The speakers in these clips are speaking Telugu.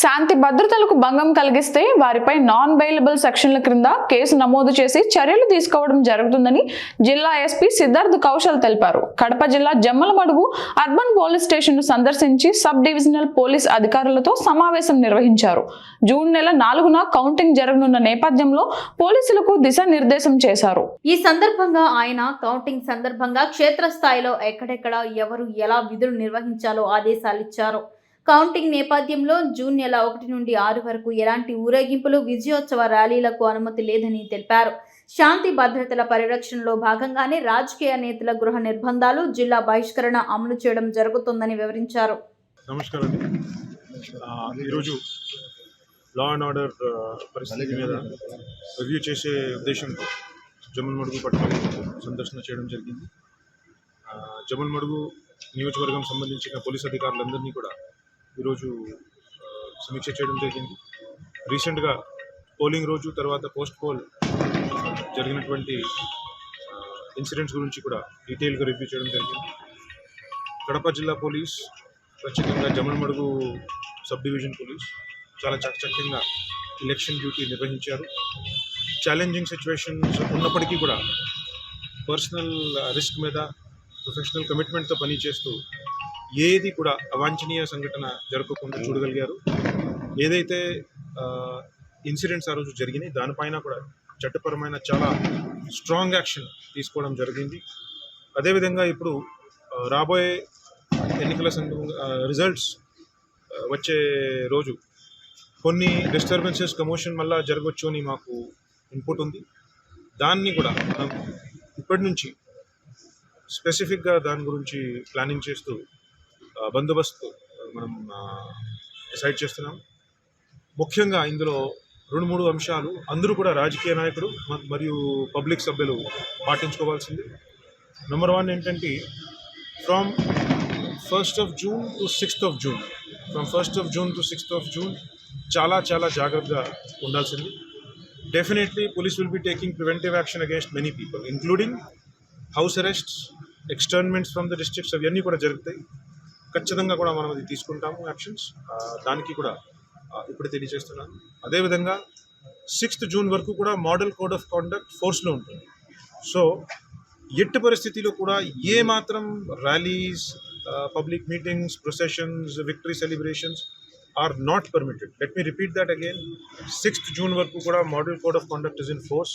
శాంతి భద్రతలకు భంగం కలిగిస్తే వారిపై నాన్ బెయిలబుల్ సెక్షన్ల క్రింద కేసు నమోదు చేసి చర్యలు తీసుకోవడం జరుగుతుందని జిల్లా ఎస్పీ సిద్ధార్థ్ కౌశల్ తెలిపారు. కడప జిల్లా జమ్మలమడుగు అర్బన్ పోలీస్ స్టేషన్ను సందర్శించి సబ్ డివిజనల్ పోలీస్ అధికారులతో సమావేశం నిర్వహించారు. జూన్ నెల నాలుగున కౌంటింగ్ జరగనున్న నేపథ్యంలో పోలీసులకు దిశానిర్దేశం చేశారు. ఈ సందర్భంగా ఆయన కౌంటింగ్ సందర్భంగా క్షేత్రస్థాయిలో ఎక్కడెక్కడ ఎవరు ఎలా విధులు నిర్వహించాలో ఆదేశాలిచ్చారు కౌంటింగ్ నేపథ్యంలో జూన్ నెల ఒకటి నుండి ఆరు వరకు ఎలాంటి ఊరేగింపులు విజయోత్సవ ర్యాలీలకు అనుమతి లేదని తెలిపారు. శాంతి భద్రతల పరిరక్షణలో భాగంగానే రాజకీయ నేతల గృహ నిర్బంధాలు జిల్లా బహిష్కరణ అమలు చేయడం జరుగుతుందని వివరించారు. నమస్కారం ఈరోజు లా అండ్ ఆర్డర్ పరిస్థితి మీద రివ్యూ చేసే ఉద్దేశంతో జమ్మన్మడుగు పట్టణం సందర్శన చేయడం జరిగింది. జమ్మన్మడుగు నియోజకవర్గం సంబంధించిన పోలీస్ అధికారులందరినీ కూడా ఈరోజు సమీక్ష చేయడం జరిగింది. రీసెంట్గా పోలింగ్ రోజు తర్వాత పోస్ట్ పోల్ జరిగినటువంటి ఇన్సిడెంట్స్ గురించి కూడా డీటెయిల్గా రివ్యూ చేయడం జరిగింది. కడప జిల్లా పోలీస్ ప్రత్యేకంగా జమలమడుగు సబ్ డివిజన్ పోలీస్ చాలా చకచక్యంగా ఎలక్షన్ డ్యూటీ నిర్వహించారు. ఛాలెంజింగ్ సిచ్యువేషన్స్ ఉన్నప్పటికీ కూడా పర్సనల్ రిస్క్ మీద ప్రొఫెషనల్ కమిట్మెంట్తో పనిచేస్తూ ఏది కూడా అవాంఛనీయ సంఘటన జరగకుండా చూడగలిగారు. ఏదైతే ఇన్సిడెంట్స్ ఆ రోజు జరిగినాయి దానిపైన కూడా చట్టపరమైన చాలా స్ట్రాంగ్ యాక్షన్ తీసుకోవడం జరిగింది. అదేవిధంగా ఇప్పుడు రాబోయే ఎన్నికల సంఘం రిజల్ట్స్ వచ్చే రోజు కొన్ని డిస్టర్బెన్సెస్ కమోషన్ వల్ల జరగవచ్చు అని మాకు ఇన్పుట్ ఉంది. దాన్ని కూడా మనం ఇప్పటి నుంచి స్పెసిఫిక్గా దాని గురించి ప్లానింగ్ చేస్తూ బందోబస్తు మనం డిసైడ్ చేస్తున్నాం. ముఖ్యంగా ఇందులో రెండు మూడు అంశాలు అందరూ కూడా రాజకీయ నాయకులు మరియు పబ్లిక్ సభ్యులు పాటించుకోవాల్సింది. నెంబర్ వన్ ఏంటంటే from first of June to sixth of June from first of June to sixth of June చాలా చాలా జాగ్రత్తగా ఉండాల్సింది. Definitely police will be taking preventive action against many people including house arrests externments from the districts అవన్నీ కూడా జరుగుతాయి. ఖచ్చితంగా కూడా మనం అది తీసుకుంటాము యాక్షన్స్. దానికి కూడా ఇప్పుడు తెలియజేస్తున్నాను. అదేవిధంగా సిక్స్త్ జూన్ వరకు కూడా మోడల్ కోడ్ ఆఫ్ కాండక్ట్ ఫోర్స్లో ఉంటుంది. సో ఎట్టి పరిస్థితిలో కూడా ఏ మాత్రం rallies public meetings processions victory celebrations are not permitted. Let me repeat that again. Sixth June వరకు కూడా model code of conduct is in force.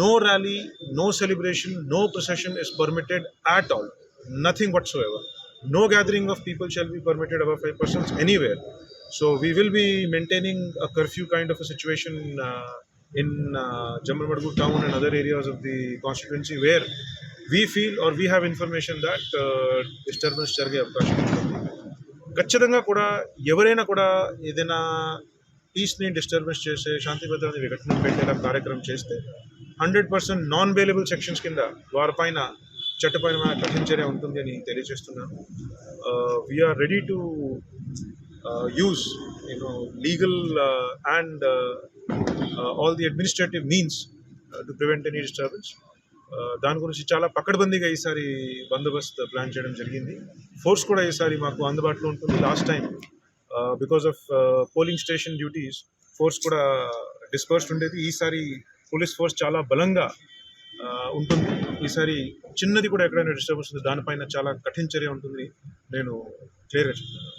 No rally no celebration no procession is permitted at all. Nothing Nothing ever No gathering of people shall be permitted above five persons anywhere. So we will be maintaining a curfew kind of a situation uh, in uh, Jamal Madgu town and other areas of the constituency where we feel or we have information that uh, disturbance జరిగే అవకాశం ఉంటుంది ఖచ్చితంగా కూడా ఎవరైనా కూడా ఏదైనా పీస్ని డిస్టర్బెన్స్ చేసే శాంతి భద్రతని విఘటన పెట్టేలా కార్యక్రమం చేస్తే hundred percent non bailable sections కింద వారిపైన చట్టపరమైన కఠిన చర్య ఉంటుంది అని తెలియజేస్తున్నాను we are ready to use you know legal and all the administrative means to prevent any disturbance దాని గురించి చాలా పకడ్బందీగా ఈసారి బందోబస్తు ప్లాన్ చేయడం జరిగింది. ఫోర్స్ కూడా ఈసారి మాకు అందుబాటులో ఉంటుంది. Last time because of polling station duties force కూడా డిస్పర్స్డ్ ఉండేది. ఈసారి పోలీస్ ఫోర్స్ చాలా బలంగా ఉంటుంది. ఈసారి చిన్నది కూడా ఎక్కడైనా డిస్టర్బెన్స్ ఉంది దానిపైన చాలా కఠిన చర్య ఉంటుంది. నేను క్లియర్గా చెప్తున్నాను.